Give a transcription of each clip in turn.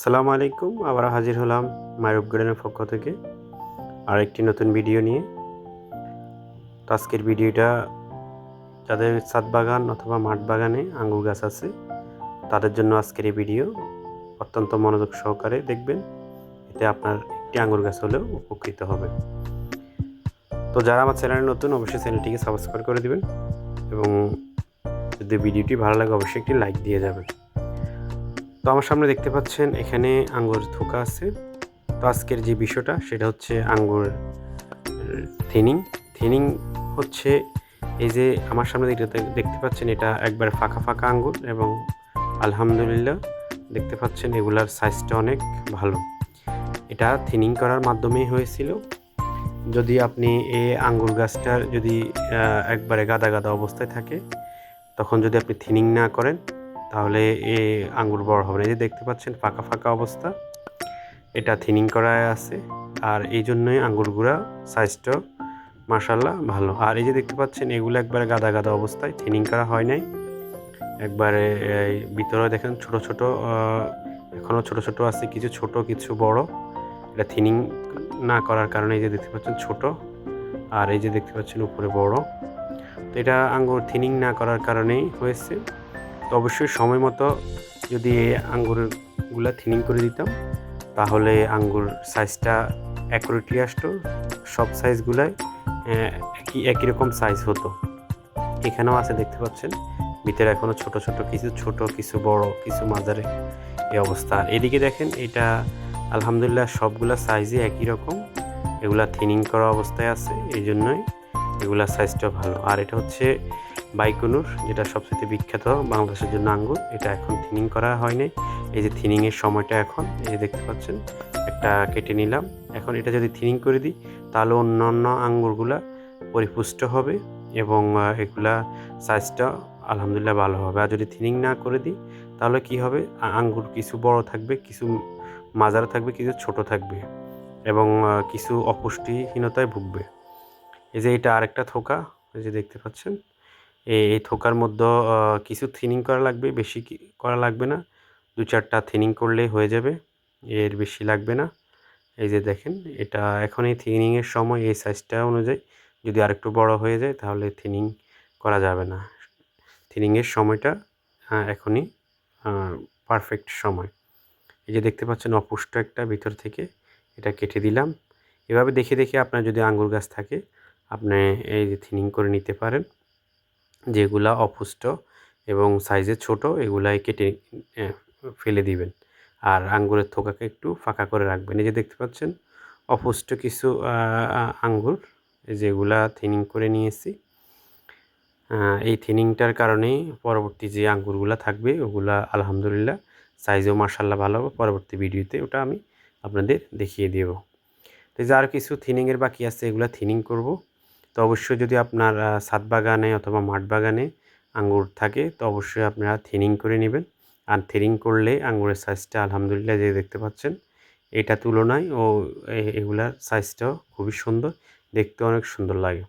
সালাম আলাইকুম আবার হাজির হলাম মায়ুব গার্ডেনের পক্ষ থেকে আর একটি নতুন ভিডিও নিয়ে। তো আজকের ভিডিওটা যাদের ছাদ বাগান অথবা মাঠ বাগানে আঙ্গুর গাছ আছে, তাদের জন্য আজকের এই ভিডিও। অত্যন্ত মনোযোগ সহকারে দেখবেন, এতে আপনার একটি আঙ্গুর গাছ হলেও উপকৃত হবে। তো যারা আমার চ্যানেলে নতুন, অবশ্যই চ্যানেলটিকে সাবস্ক্রাইব করে দিবেন এবং যদি ভিডিওটি ভালো লাগে, অবশ্যই একটি লাইক দিয়ে যাবেন। তো আমার সামনে দেখতে পাচ্ছেন এখানে আঙ্গুর থোকা আছে। তো আজকের যে বিষয়টা, সেটা হচ্ছে আঙ্গুর থিনিং। থিনিং হচ্ছে এই যে আমার সামনে দেখতে পাচ্ছেন এটা একবার ফাঁকা ফাঁকা আঙ্গুর এবং আলহামদুলিল্লাহ দেখতে পাচ্ছেন এগুলার সাইজটা অনেক ভালো। এটা থিনিং করার মাধ্যমেই হয়েছিল। যদি আপনি এই আঙ্গুর গাছটার যদি একবারে গাদা গাদা অবস্থায় থাকে, তখন যদি আপনি থিনিং না করেন তাহলে এ আঙ্গুর বড় হবে না। যে দেখতে পাচ্ছেন, ফাঁকা ফাঁকা অবস্থা। এটা থিনিং করা আছে। আর এই জন্যই আঙ্গুরগুলা সাইজটা মার্শাল্লাহ ভালো। আর এই যে দেখতে পাচ্ছেন, এগুলো একবারে গাদা গাদা অবস্থায় থিনিং করা হয় নাই। একবারে ভিতরে দেখেন ছোট ছোট এখনও এখনও ছোট ছোট আছে, কিছু ছোট, কিছু বড়। এটা থিনিং না করার কারণে এই যে দেখতে পাচ্ছেন ছোট। আর এই যে দেখতে পাচ্ছেন উপরে বড়। তো এটা আঙ্গুর থিনিং না করার কারণেই হয়েছে। তো অবশ্যই সময় মতো যদি আঙ্গুরগুলা থিনিং করে দিতাম, তাহলে আঙ্গুর সাইজটা অ্যাকুরেটলি আসতো। সব সাইজগুলাই একই একই রকম সাইজ হতো। এখানেও আছে, দেখতে পাচ্ছেন? ভিতরে এখনও ছোট ছোট কিছু ছোট কিছু, বড় কিছু, মাঝারে এই অবস্থা। আর এদিকে দেখেন, এটা আলহামদুলিল্লাহ সবগুলা সাইজই একই রকম। এগুলা থিনিং করা অবস্থায় আছে এই জন্যই এগুলা সাইজটা ভালো। আর এটা হচ্ছে বাইকুনুর, যেটা সবচেয়ে বিখ্যাত বাংলাদেশের জন্য আঙ্গুর, এটা এখন থিনিং করা হয়নি। এই যে থিনিংয়ের সময়টা এখন, এই যে দেখতে পাচ্ছেন, একটা কেটে নিলাম। এখন এটা যদি থিনিং করে দিই, তাহলে অন্যান্য আঙ্গুরগুলা পরিপুষ্ট হবে এবং এগুলা সাইজটা আলহামদুলিল্লাহ ভালো হবে। আর যদি থিনিং না করে দিই, তাহলে কি হবে? আঙ্গুর কিছু বড় থাকবে, কিছু মাজার থাকবে, কিছু ছোট থাকবে এবং কিছু অপুষ্টিহীনতায় ভুগবে। এই যে এটা আরেকটা থোকা, এই যে দেখতে পাচ্ছেন এই থোকার মধ্যে কিছু থিনিং করা লাগবে, বেশি করা লাগবে না। দু চারটা থিনিং করলেই হয়ে যাবে, এর বেশি লাগবে না। এই যে দেখেন, এটা এখন এই থিনিংয়ের সময় এই সাইজটা অনুযায়ী যদি আরেকটু বড় হয়ে যায়, তাহলে থিনিং করা যাবে না। থিনিংয়ের সময়টা এখনই পারফেক্ট সময়। এই যে দেখতে পাচ্ছেন, অপুষ্ট একটা ভিতর থেকে এটা কেটে দিলাম। এভাবে দেখে দেখে আপনার যদি আঙ্গুর গাছ থাকে, আপনি এই যে থিনিং করে নিতে পারেন। যেগুলা অপুষ্ট এবং সাইজে ছোট, এগুলাই কেটে ফেলে দিবেন। আর আঙ্গুরের থোকাকে একটু ফাঁকা করে রাখবেন। এই যে দেখতে পাচ্ছেন, অপুষ্ট কিছু আঙ্গুর যেগুলা থিনিং করে নিয়েছি। এই থিনিংটার কারণেই পরবর্তী যে আঙ্গুরগুলা থাকবে, ওগুলা আলহামদুলিল্লাহ সাইজও মার্শাল্লাহ ভালো হবে। পরবর্তী ভিডিওতে ওটা আমি আপনাদের দেখিয়ে দেব। তো যার কিছু থিনিংয়ের বাকি আছে, এগুলো থিনিং করব। তো অবশ্যই যদি আপনার ছাদ বাগানে অথবা মাঠ বাগানে আঙ্গুর থাকে, তো অবশ্যই আপনারা থিনিং করে নেবেন। আর থিনিং করলে আঙ্গুরের সাইজটা আলহামদুলিল্লাহ যে দেখতে পাচ্ছেন, এটা তুলনায় ও এগুলার সাইজটাও খুবই সুন্দর, দেখতে অনেক সুন্দর লাগে।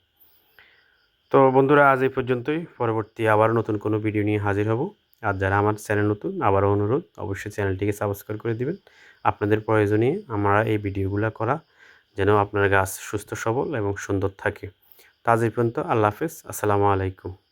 তো বন্ধুরা, আজ এই পর্যন্তই। পরবর্তী আবার নতুন কোনো ভিডিও নিয়ে হাজির হব। আর যারা আমার চ্যানেল নতুন, আবারও অনুরোধ, অবশ্যই চ্যানেলটিকে সাবস্ক্রাইব করে দিবেন। আপনাদের প্রয়োজনে আমরা এই ভিডিওগুলো করা, যেন আপনার গাছ সুস্থ, সবল এবং সুন্দর থাকে। তো আজ এই পর্যন্ত আল্লাহ হাফেজ। আসসালামু আলাইকুম।